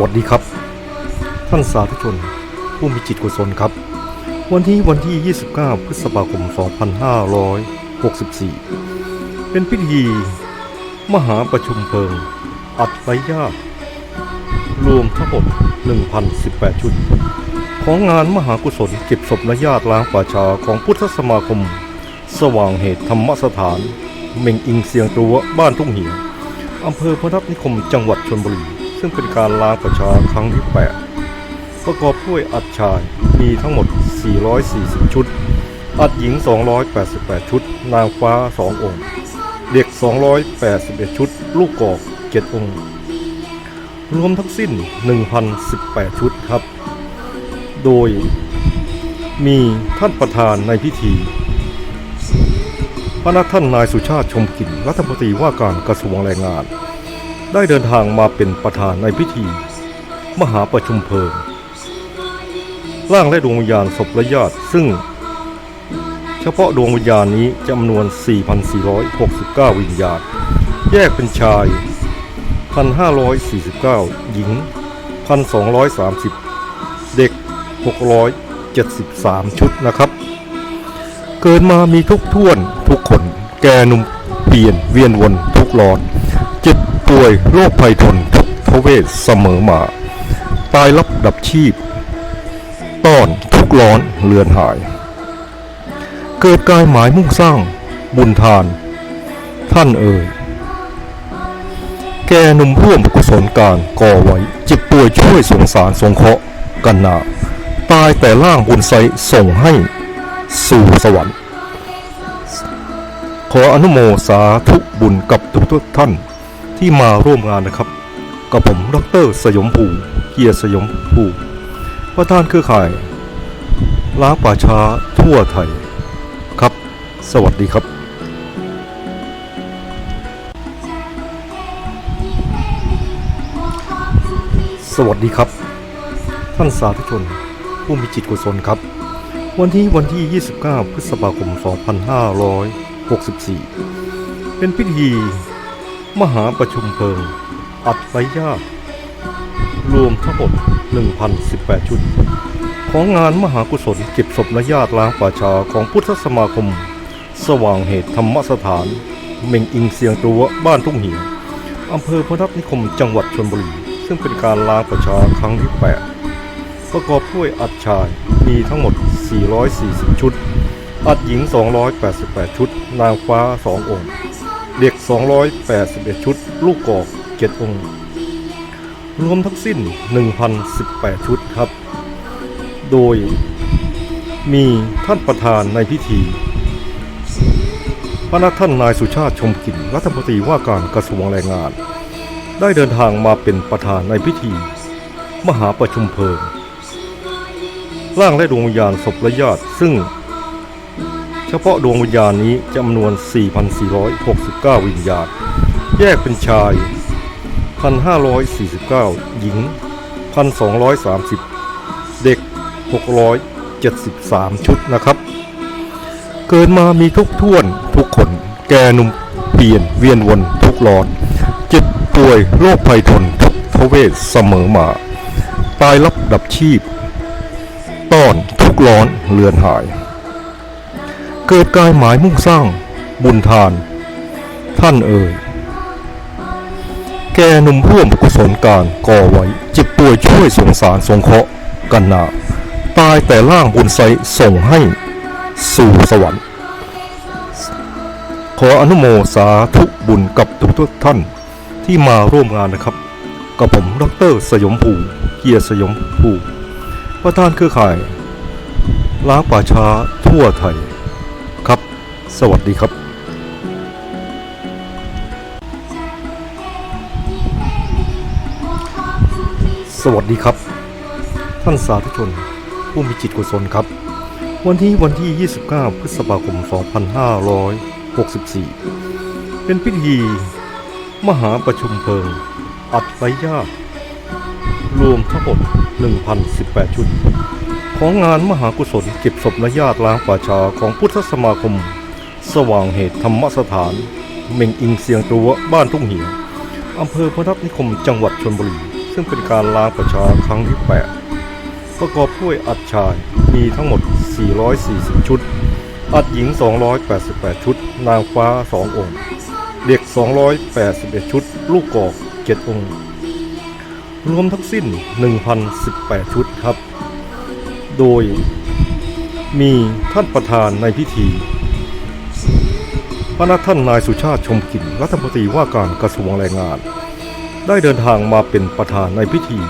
วัสดีครับ ท่านสาธุชน ผู้มีจิตกุศลครับ วันที่วันที่ 29 พฤษภาคม 2564 เป็นพิธี มหาประชุมเพลิง อัดไว้ญาติรวมทั้งหมด1,018 ชุด ของงานมหากุศลเก็บศพและญาติล้างป่าชาของพุทธสมาคม สว่างเหตุธรรมสถาน เม่งอิงเสียงตัวบ้านทุ่งเหียงอำเภอพนัสนิคมจังหวัดชลบุรี ซึ่งเป็นการล้างประชาครั้งที่ 8 ประกอบด้วยอัดชายมีทั้งหมด 440 ชุด อัดหญิง 288 ชุด นางฟ้า 2 องค์ เด็ก 281 ชุด ลูกกอก 7 องค์ รวมทั้งสิ้น 1,018 ชุดครับ โดยมีท่านประธานในพิธีพระนักท่านนายสุชาติชมกลิ่นรัฐมนตรีว่าการกระทรวงแรงงาน ได้เดินทางมาเป็นประธานในพิธี มหาประชุมเพลิง ร่างและดวงวิญญาณศพและญาติซึ่ง เฉพาะดวงวิญญาณนี้จำนวน 4,469 วิญญาณ แยกเป็นชาย 1,549 หญิง 1,230 เด็ก 673 ชุดนะครับ เกิดมามีทุกท่วนทุกคน แก่หนุ่มเปลี่ยนเวียนวนทุกหลอด ป่วยโรคภัยทนทุกทเวศเสมอมา ตายรับดับชีพ ต้อนทุกร้อนเลือนหาย เกิดกายหมายมุ่งสร้างบุญทาน ท่านเอ่ยแกหนุ่มร่วมกุศลการก่อไว้เจ็บป่วยช่วยสงสารสงเคราะห์กันนาตายแต่ล่างบุญไซส่งให้สู่สวรรค์ ขออนุโมสาธุบุญกับทุกทุกท่าน ที่มาร่วมงานนะครับ กับผมดรสยมภูเกียรติสยมภูประธานเครือข่ายล้างป่าช้าทั่วไทยครับ สวัสดีครับสวัสดีครับ ท่านสาธุชน ผู้มีจิตกุศลครับ วันที่วันที่ 29 พฤษภาคม 2564 เป็นพิธี มหาประชุมเพลิง อัดไว้ญาติรวมทั้งหมด1,018 ชุด ของงานมหากุศลเก็บศพและญาติล้างป่าชาของพุทธสมาคม สว่างเหตุธรรมสถาน เม่งอิงเสียงตัวบ้านทุ่งเหียงอำเภอพนัสนิคมจังหวัดชลบุรี ซึ่งเป็นการล้างประชาครั้งที่ 8 ประกอบด้วยอัดชายมีทั้งหมด 440 ชุด อัดหญิง 288 ชุด นางฟ้า 2 องค์ เด็ก 281 ชุด ลูกกอก7องค์ รวมทั้งสิ้น 1,018 ชุดครับ โดยมีท่านประธานในพิธีพระนักท่านนายสุชาติชมกินรัฐมนตรีว่าการกระทรวงแรงงาน ได้เดินทางมาเป็นประธานในพิธี มหาประชุมเพลิงร่างและดวงวิญญาณศพและญาติซึ่ง พาะดวงวิญญาณนี้จำนวน 4,469 วิญญาณ แยกเป็นชาย 1,549 หญิง 1,230 เด็ก 673 ชุดนะครับ เกิดมามีทุกท่วนทุกคน แก่หนุ่มเปลี่ยนเวียนวนทุกหลอด เจ็บป่วยโรคภัยทนทุกทเวศเสมอมา ตายรับดับชีพ ต้อนทุกร้อนเลือนหาย เกิดกายหมายมุ่งสร้าง บุญทาน ท่านเอ่ย แกหนุ่มร่วมกุศลการก่อไว้เจ็บป่วยช่วยสงสารสงเคราะห์กันนาตายแต่ล่างบุญไซส่งให้สู่สวรรค์ ขออนุโมสาธุบุญกับทุกทุกๆท่านที่มาร่วมงานนะครับ กับผมดรสยมภูเกียรติสยมภูประธานเครือข่ายล้างป่าช้าทั่วไทย สวัสดีครับสวัสดีครับ ท่านสาธุชน ผู้มีจิตกุศลครับ วันที่วันที่ 29 พฤษภาคม 2564 เป็นพิธี มหาประชุมเพลิง อัดไว้ญาติรวมทั้งหมด 1,018 ชุด ของงานมหากุศลเก็บศพและญาติล้างป่าชาของพุทธสมาคม สว่างเหตุธรรมสถาน เม่งอิงเสียงตัวบ้านทุ่งเหียงอำเภอพนัสนิคมจังหวัดชลบุรี ซึ่งเป็นการล้างประชาครั้งที่ 8 ประกอบด้วยอัดชายมีทั้งหมด 440 ชุด อัดหญิง 288 ชุด นางฟ้า 2 องค์ เด็ก 281 ชุด ลูกกอก 7 องค์ รวมทั้งสิ้น 1,018 ชุดครับ โดยมีท่านประธานในพิธี พระนักท่านนายสุชาติชมกลิ่นรัฐมนตรีว่าการกระทรวงแรงงาน ได้เดินทางมาเป็นประธานในพิธี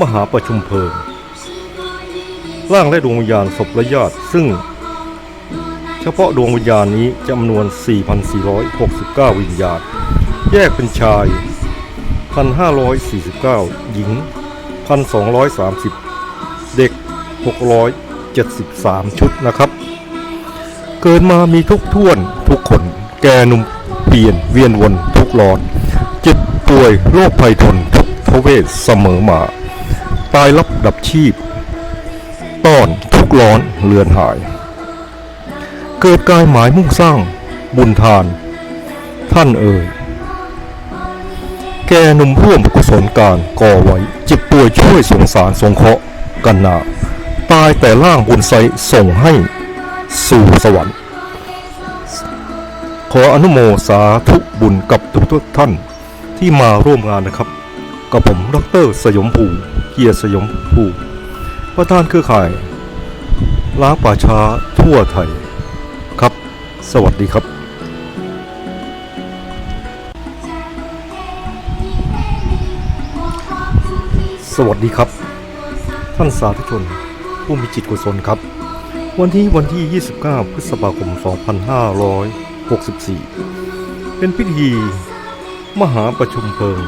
มหาประชุมเพลิงร่างและดวงวิญญาณศพและญาติซึ่ง เฉพาะดวงวิญญาณนี้จำนวน 4,469 วิญญาณ แยกเป็นชาย 1,549 หญิง 1,230 เด็ก 673 ชุดนะครับ เกิดมามีทุกท่วนทุกคน แก่หนุ่มเปลี่ยนเวียนวนทุกหลอดเจ็บป่วยโรคภัยทนทุกทเวศเสมอมา ตายรับดับชีพ ต้อนทุกร้อนเลือนหาย เกิดกายหมายมุ่งสร้างบุญทาน ท่านเอ่ยแกหนุ่มร่วมกุศลการก่อไว้เจ็บป่วยช่วยสงสารสงเคราะห์กันนาตายแต่ล่างบุญไซส่งให้ สู่สวรรค์ ขออนุโมสาธุบุญกับทุกทุกท่านที่มาร่วมงานนะครับ กับผมดรสยมภูเกียรติสยมภูประธานเครือข่ายล้างป่าช้าทั่วไทยครับ สวัสดีครับสวัสดีครับ ท่านสาธุชน ผู้มีจิตกุศลครับ วันที่วันที่ 29 พฤษภาคม 2564 เป็นพิธี มหาประชุมเพลิง